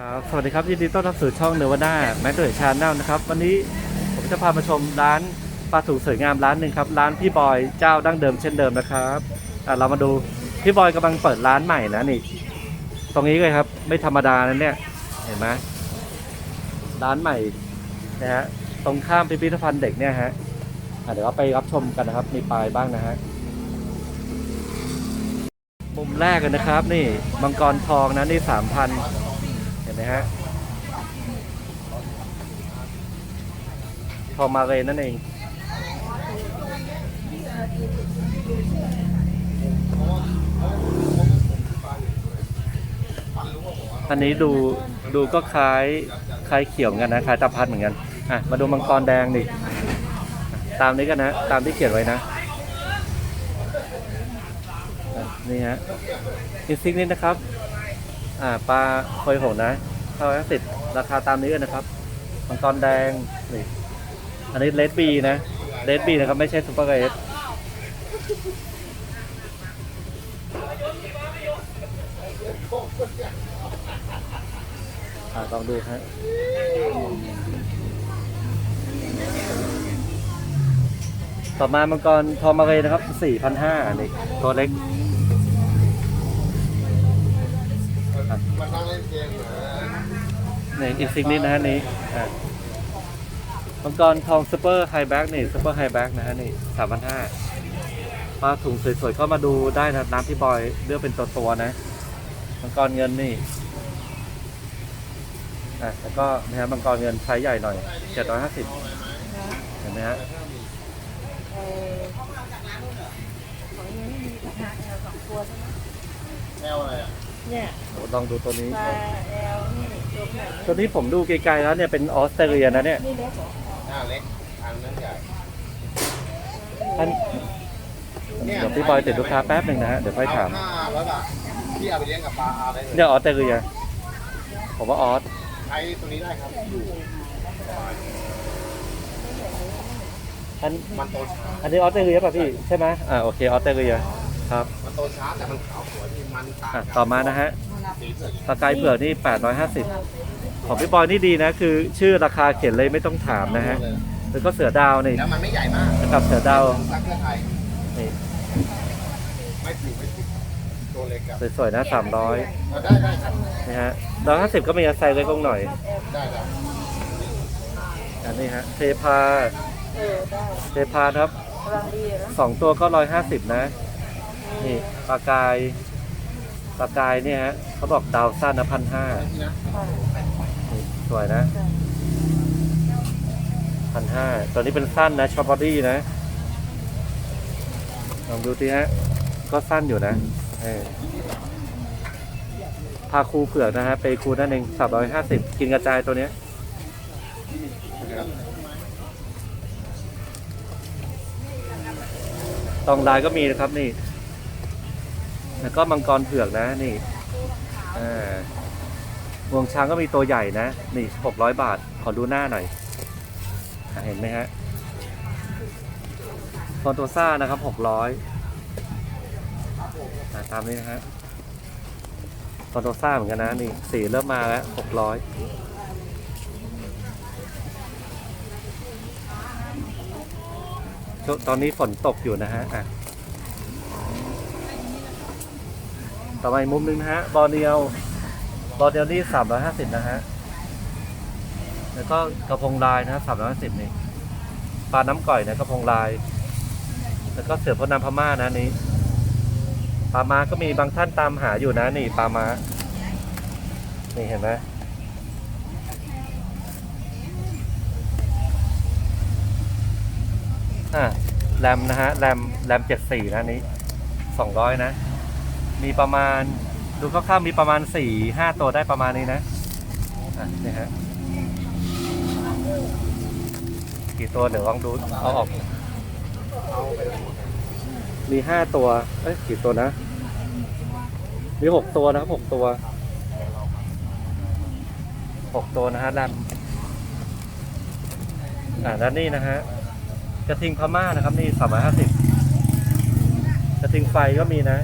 ครับ สวัสดีครับ ยินดีต้อนรับสู่ช่องเนวาน่าแมคโดยชาแนลนะครับ วันนี้ผมจะพามาชมร้านปลาถูสวยงามร้านหนึ่งครับ ร้านพี่บอยเจ้าดั้งเดิมเช่นเดิมนะครับอะเรามาดูพี่บอยกำลังเปิดร้านใหม่นะนี่ ตรงนี้เลยครับ ไม่ธรรมดานะเนี่ย เห็นไหมร้านใหม่นะฮะ ตรงข้ามพิพิธภัณฑ์เด็กเนี่ยฮะอะเดี๋ยวเราไปรับชมกันนะครับ มีปลายบ้างนะฮะ มุมแรกกันนะครับ นี่มังกรทองนะนี่สามพัน ห็นไหมฮะทอมาเลยนั่นเองอันนี้ดูดูก็คล้ายคล้ายเขียวเหมือนกันนะคล้ายตะพัดเหมือนกันอะมาดูมังกรแดงดิตามนี้กันนะตามที่เขียนไว้นะอะนี่ฮะอินซิกนี่นะครับ อ่าปลาคอยหงนะเท่าไหร่สิบราคาตามนี้กันนะครับมังกรแดงนี่อันนี้เลดบีนะเลดบีนะครับ ไม่ใช่ซูเปอร์เรสอ่าลองดูฮะต่อมามังกรทองมาเลยนะครับ4,500อันนี้ตัวเล็ก ในอินซิกนี่นะฮะนี่อ่ามังกรทองซูเปอร์ไฮแบ็กนี่ซูเปอร์ไฮแบ็กนะฮะนี่สามพันห้าปลาถุงสวยๆก็มาดูได้นะน้ำที่บอยเลือกเป็นตัวตัวๆนะมังกรเงินนี่อะแล้วก็นะฮะมังกรเงินไซส์ใหญ่หน่อยเจ็ดร้อยห้าสิบเห็นไหมฮะเอ่อของนี้มีราคาแอลสองตัวใช่ไหมแนวอะไรอะเนี่ยโอ้ลองดูตัวนี้ปลาแอลนี่ตัวไหน ตัวนี้ผมดูไกลๆแล้วเนี่ยเป็นออสเตรเลียนะเนี่ยนี่เล็กเหรอหน้าเล็กอันนั้นใหญ่ท่านเดี๋ยวพี่บอยติดลูกค้าแป๊บหนึ่งนะฮะเดี๋ยวค่อยถามห้าร้อยบาทพี่เอาไปเลี้ยงกับปลาอาได้เลยเนี่ยออสเตรเลียผมว่าออสใช้ตัวนี้ได้ครับอยู่อันมันโตช้าอันนี้ออสเตรเลียป่ะพี่ใช่ไหมอ่าโอเคออสเตรเลียครับมันโตช้าแต่มันขาวสวยมีมันตาอะต่อมานะฮะ สีเผือกสกายเผือกนี่ 850 ของพี่บอยนี่ดีนะ คือชื่อราคาเขียนเลยไม่ต้องถามนะฮะเลยแล้วก็เสือดาวนี่แล้วมันไม่ใหญ่มากกับเสือดาวรักเพื่อไทยนี่ไม่ผิวไม่ผิวตัวเล็กครับสวยๆนะ 300เอาได้ได้ครับนะฮะ150ก็มีไซส์เล็กลงหน่อยได้ได้อันนี้ฮะเทพาเออได้เทพาครับกำลังดีแล้วสองตัวก็150นะ นี่ปลากาย ปลากายเนี่ยฮะเขาบอกดาวสั้นนะพันห้าสวยนะพันห้าตัวนี้เป็นสั้นนะชอปบอดี้นะ ลองดูสิฮะ ก็สั้นอยู่นะพาคูเผือกนะฮะไปคูนั่นเองสามร้อยห้าสิบกินกระจายตัวเนี้ยตองลายก็มีนะครับนี่ แล้วก็มังกรเผือกนะนี่งวงช้างก็มีตัวใหญ่นะ นี่หกร้อยบาท ขอดูหน้าหน่อย เห็นไหมฮะคอนโตซ่านะครับหกร้อยตามนี้นะฮะคอนโตซ่าเหมือนกันนะ นี่สีเริ่มมาแล้วหกร้อยตอนนี้ฝนตกอยู่นะฮะอะ ต่อไปมุมหนึงนะฮะ บอลเดียว บอลเดียวนี่สามร้อยห้าสิบนะฮะ แล้วก็กระพงลายนะฮะสามร้อยห้าสิบนี่ ปลาน้ำก่อยนะกระพงลาย แล้วก็เสือพนามพม่านะนี้ ปลามาก็มีบางท่านตามหาอยู่นะนี่ปลามานี่เห็นไหมอะแรมนะฮะแรมแรมเจ็ดสี่นะนี้สองร้อยนะ มีประมาณ ดูคร่าวๆมีประมาณสี่ห้าตัวได้ประมาณนี้นะอะนี่ฮะกี่ตัวเดี๋ยวลองดูเอาออก มีห้าตัวเอ้ยกี่ตัวนะ มีหกตัวนะครับหกตัวหกตัวนะฮะดำอ่าแล้วนี่นะฮะกระทิงพม่านะครับนี่สามร้อยห้าสิบกระทิงไฟก็มีนะ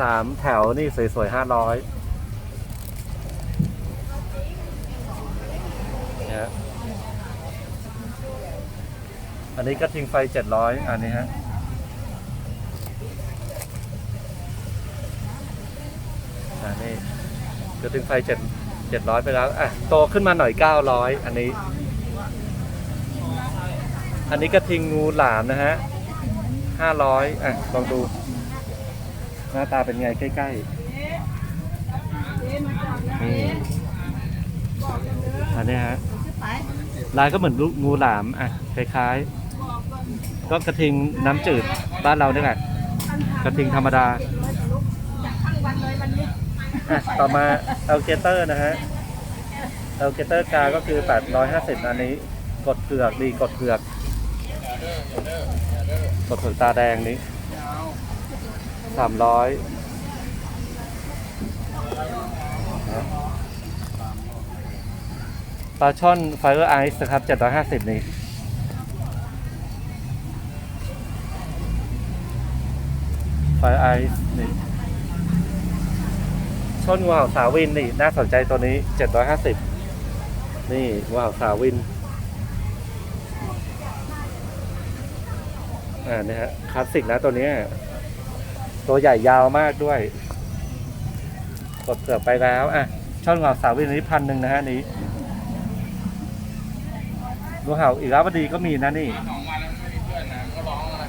สามแถวนี่สวยๆห้าร้อยนี่ฮะอันนี้กระทิงไฟเจ็ดร้อยอันนี้ฮะอันนี้กระทิงไฟเจ็ดเจ็ดร้อยไปแล้ว อะ โตขึ้นมาหน่อยเก้าร้อยอันนี้ อันนี้กระทิงงูหลามนะฮะห้าร้อยอะ ลองดู หน้าตาเป็นไงใกล้ๆนี่อันนี้ฮะไปลายก็เหมือนลูกงูหลามอะคล้ายๆ ก็กระทิงน้ำจืดบ้านเราเนี่ยแหละกระทิงธรรมดาจากทั้งวันเลยวันนี้อะต่อมาเอลเกเตอร์นะฮะเอลเกเตอร์กาก็คือ 850 อันนี้ กดเผือกดีกดเผือก กดเผือกตาแดงนี้ 300นะปลาช่อนไฟเออร์ไอซ์นะครับ750นี่ไฟไอซ์นี่ช่อนงูเห่าสาวินนี่น่าสนใจตัวนี้750นี่งูเห่าสาวินอ่านี่ฮะคลาสสิกนะตัวเนี้ย ตัวใหญ่ยาวมากด้วยกดเกือบไปแล้วอะช่อนเห่าสาวินอันนี้พันหนึ่งนะฮะนี้งูเห่าอีกแล้วดีก็มีนะนี่สอนแล้วไม่มีเพื่อนนะก็ร้องนะ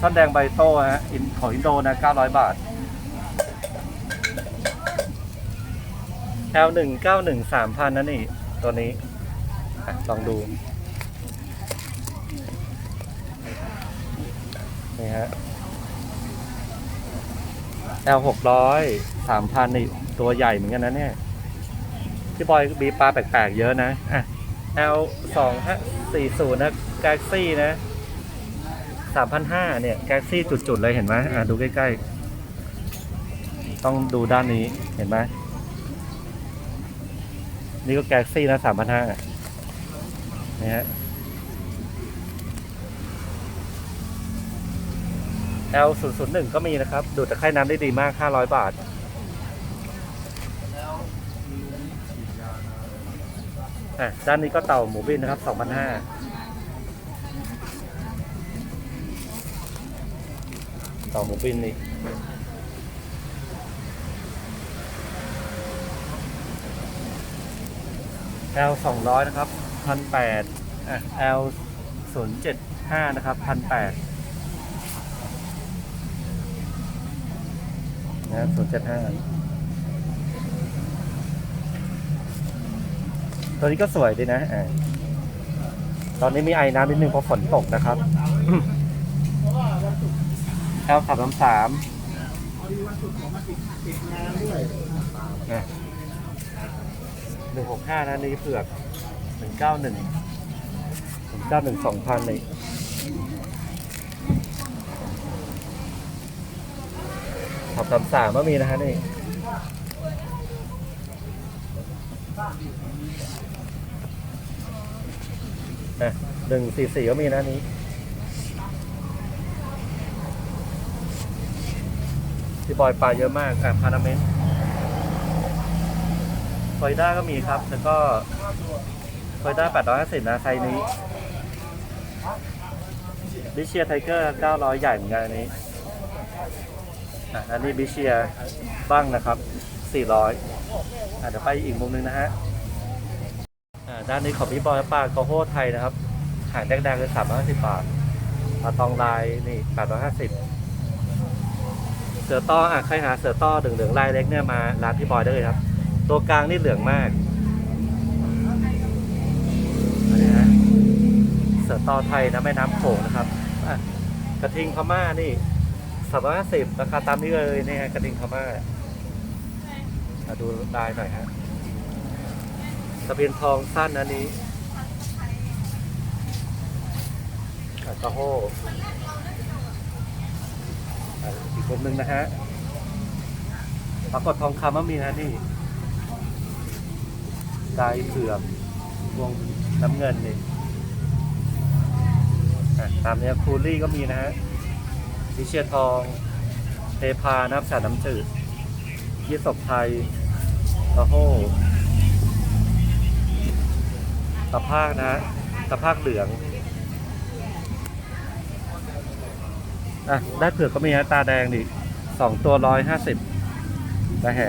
ช่อนแดงไบโต้ฮะอินของอินโดนะ900บาท L 1 9 1 3,000นะนี่ตัวนี้ลองดูนี่ฮะ L 600 3,000นี่ตัวใหญ่เหมือนกันนะเนี่ยพี่บอยมีปลาแปลกๆเยอะนะอะ L 2 5 4 0นย์นะ Galaxy นะสามพันห้าเนี่ยแก๊กซี่จุดๆเลยเห็นไหมอ่าดูใกล้ๆ ต้องดูด้านนี้เห็นไหมนี่ก็แก๊กซี่นะสามพันห้านี่ฮะ L 0 0 1ก็มีนะครับ ดูดตะไคร่น้ำได้ดีมาก 500 บาท อะ ด้านนี้ก็เต่าหมูบินนะครับ2,500เต่าหมูปิ้นนี่ L สองร้อยนะครับพันแปดอะ L ศูนย์เจ็ดห้านะครับพันแปด นะศูนย์เจ็ดห้าตัวนี้ก็สวยดีนะอ่าตอนนี้มีไอ้น้ำนิดนึงเพราะฝนตกนะครับ L สามสามสามหนึ่งหกห้านะนี่เผือกหนึ่งเก้าหนึ่งหนึ่งเก้าหนึ่งสองพันเลย สามสามสามก็มีนะฮะนี่นะหนึ่งสี่สี่ก็มีนะนี้ที่บอยปลาเยอะมากอะพานาเมนต์ฟอยด้าก็มีครับ แล้วก็ฟอยด้า850นะไซส์นี้บิเชียไทเกอร์900ใหญ่เหมือนกันอันนี้ อันนี้บิเชียบ้างนะครับ 400อะเดี๋ยวไปอีกมุมหนึงนะฮะอ่าด้านนี้ของพี่บอยปลาโกโฮไทยนะครับหางแดงๆเลย350 บาทปลาตองลายนี่ 850 เสือต้ออะใครหาเสือต้อเหลืองๆลายเล็กเนี่ยมาร้านพี่บอยได้เลยครับ ตัวกลางนี่เหลืองมากอันนี้ฮะเสือต้อไทยนะแม่น้ำโขงนะครับอะกระทิงพม่านี่ สามร้อยห้าสิบราคาตามนี้เลยนี่ฮะกระทิงพม่ามาดูลายหน่อยฮะตะเพียนทองสั้นอันนี้อะกระโฮอะอีกมุมหนึ่งนะฮะปรากฏทองคำว่ามีนะนี่กายเผือกวงน้ำเงินนี่ตามนี้คูลี่ก็มีนะฮะ วิเชียรทองเทพาน้ำสาดน้ำจืดยี่สบไทยกระโฮตะภาคนะฮะตะภาคเหลืองอะได้เผือกก็มีฮะตาแดงดิสองตัวร้อยห้าสิบกระแห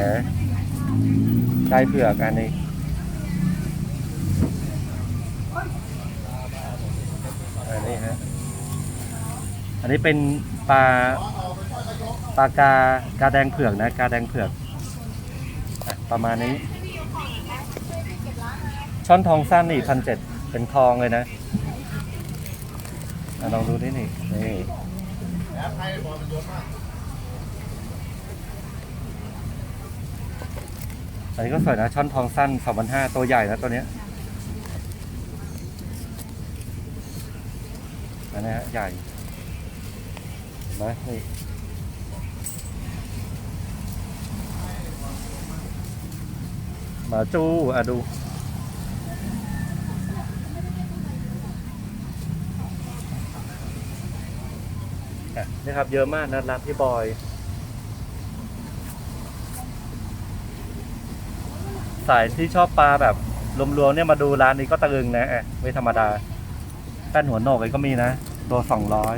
ได้เผือกอันนี้อันนี้ฮะอันนี้เป็น ปลาปลากากาแดงเผือกนะกาแดงเผือกอะประมาณนี้ช่อนทองสั้นนี่พันเจ็ดเป็นทองเลยนะอะลองดูนี่นี่นี่อันนี้ก็สวยนะช่อนทองสั้นสองพันห้าตัวใหญ่นะตัวเนี้ยอันนี้ฮะใหญ่ ไหมนี่มาจูอะดูนี่ครับ เยอะมากนะร้านพี่บอยสายที่ชอบปลาแบบรวมๆเนี่ยมาดูร้านนี้ก็ตะลึงนะไม่ธรรมดาแป้นหัวโนกเลยก็มีนะ ตัวสองร้อย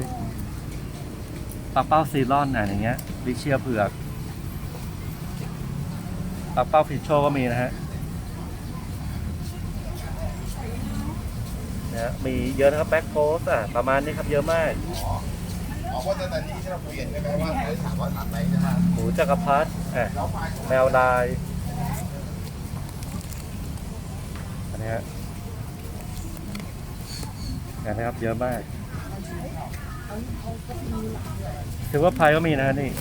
ปลาเป้าซีรอนอะอย่างเงี้ยลิเชียเผือกปลาเป้าฟิชโชก็มีนะฮะเนี่ยมีเยอะนะครับแบ็คโพสอะประมาณนี้ครับเยอะมากอ๋อเพราะตอนนี้ที่เราคุยกันใช่ไหมว่าเขาถามว่าตัดไหนใช่ไหมหมูจักรพรรดิอะแมวลายอันนี้ฮะอันนี้ครับเยอะมาก ถือว่าพายก็มีนะฮะนี่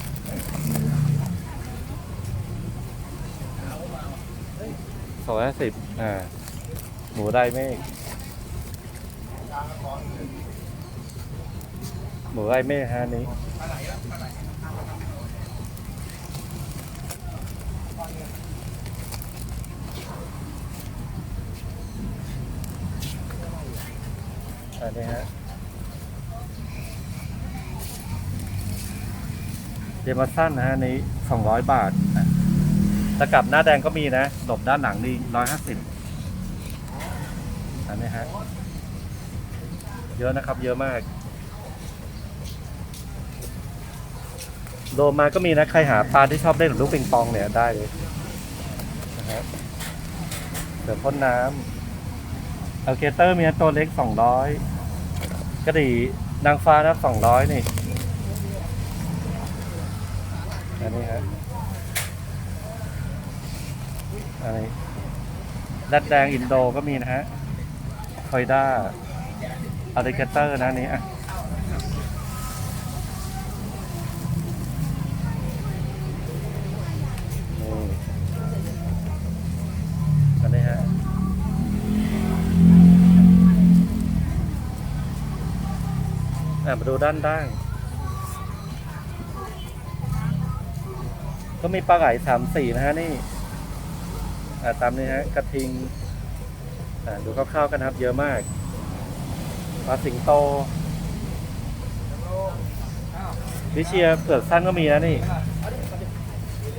สองร้อยห้าสิบอ่า หมูได้เมฆหมูได้เมฆฮะนนี้อันนี้ฮะ เดมาสั้นนะฮะอันนี้สองร้อยบาทอะตะกลับหน้าแดงก็มีนะหลบด้านหลังนี่ร้อยห้าสิบอันนี้ฮะ เยอะนะครับ เยอะมาก โดมาก็มีนะ ใครหาปลาที่ชอบเล่นหรือลูกปิงปองเนี่ยได้เลยนะฮะเสือพ่นน้ำเอัลเกเตอร์มีตัวเล็กสองร้อยกระดี่นางฟ้านะสองร้อยนี่ อันนี้ฮะอันนี้ดัดแดงอินโดก็มีนะฮะคอยด้าอัลเกเตอร์นะนี้อะอันนี้ฮะอะมาดูด้านด้าง ก็มีปลาไหลสามสี่นะฮะนี่ตามนี้ฮะกระทิงดูคร่าวๆกันนะครับ เยอะมากปลาสิงโตวิเชียเผือกสั้นก็มีนะนี่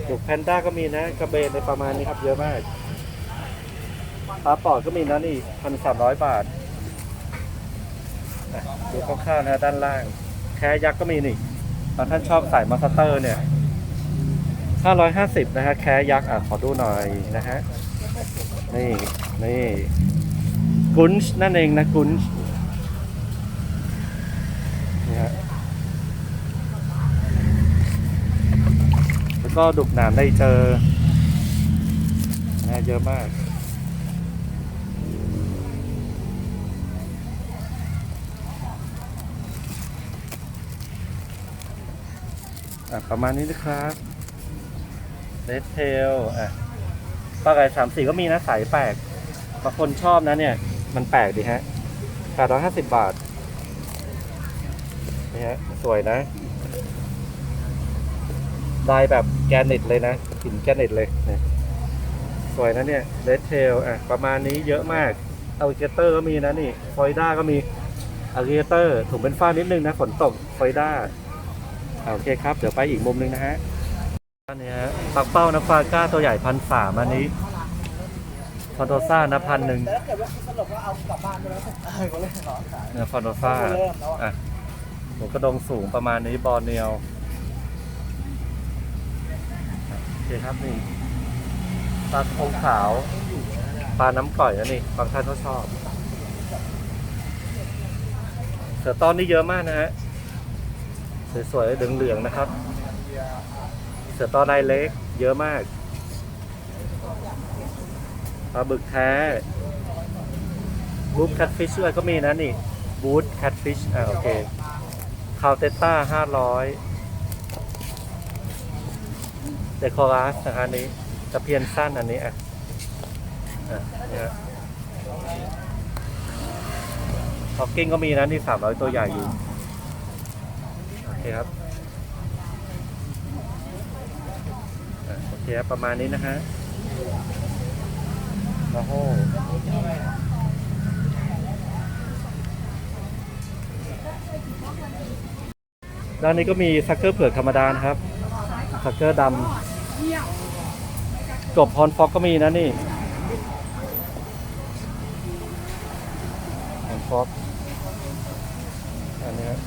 ถูกแพนด้าก็มีนะกระเบนในประมาณนี้ครับ เยอะมากปลาปอดก็มีนะนี่พันสามร้อยบาทดูคร่าวๆนะด้านล่าง แค่ยักษ์ก็มีนี่บางท่านชอบสายมาสเตอร์เนี่ย 550 นะฮะ แค่ยักษ์อะ ขอดูหน่อยนะฮะ นี่ นี่กุนช์นั่นเองนะกุนช์นี่ฮะ แล้วก็ดุกหนามได้เจอนะเยอะมากอะประมาณนี้นะครับ เ d ดเทลอะปลาไก่สามสี่ก็มีนะสายแปลกบางคนชอบนะเนี่ย มันแปลกดีฮะแปดร้อยห้าสิบบาทนี่ฮะสวยนะลายแบบแกนิตเลยนะหินแกนิตเลยเนี่ยสวยนะเนี่ยเ d ดเทลอะประมาณนี้เยอะมากอัลเกเตอร์ก็มีนะนี่ฟอยด้าก็มีอัลเกเตอร์ถุงเป็นฝ้านิดนึงนะฝนตกฟอยด้าโอเคครับ เดี๋ยวไปอีกมุมหนึงนะฮะ อันนี้ฮะปักเป้านะฟาก้าตัวใหญ่พันสามอันนี้ฟอนโดซ่านะพันหนึ่งแต่ถ้าเกิดว่าสรุปว่าเอากลับบ้านไปแล้วเออก็เลยเหรอขายเนี่ยฟอนโดซ่าอะหัวกระดงสูงประมาณนี้บอลเนียวโอเคครับนี่ปลาโคงขาวปลาน้ำก่อยนะนี่บางท่านเขาชอบเสือต้อนนี่เยอะมากนะฮะสวยๆเหลืองๆนะครับ เสือตอนลายเล็ก เยอะมากปลาบึกแท้บูธแคทฟิชด้วยก็มีนะนี่บูธแคทฟิชอ่าโอเคคาวเตต้าห้าร้อยเดคอรัสนะฮะอันนี้ตะเพียนสั้นอันนี้อะอะนี่ฮะฮอกกิ้งก็มีนะนี่สามร้อยตัวใหญ่อยู่ โอเคครับอะโอ เคครับประมาณนี้นะฮะโอ้โหด้านนี้ก็มีซักเกอร์เผือกธรรมดานะครับซักเกอร์ดำกบฮอนฟอกก็มีนะนี่ฮอนฟอกอันนี้ฮะ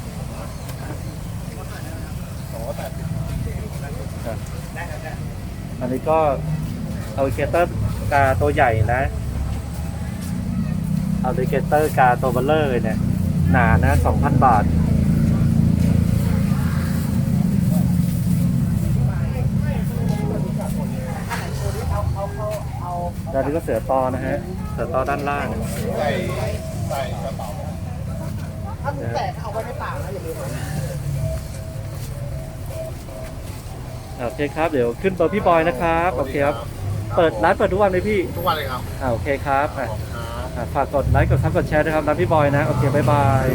อะ อันนี้ก็เอาลิเกเตอร์กาตัวใหญ่นะเอาลิเกเตอร์กาตัวเบลเลอร์เลยเนี่ย หนานะสองพันบาทด้านนี้ก็เสือตอนะฮะ เสือตอด้านล่างใส่ใส่กระเป๋าถ้าหนูแตกเอาไว้ในปากนะอย่าลืม โอเคครับ เดี๋ยวขึ้นเบอร์พี่บอยนะครับ โอเคครับ เปิดร้านเปิดทุกวันเลยพี่ ทุกวันเลยครับอ่าโอเคครับอะขอบคุณครับอะฝากกดไลค์ กดซับกดแชร์ด้วยครับร้านพี่บอยนะ โอเค บ๊ายบาย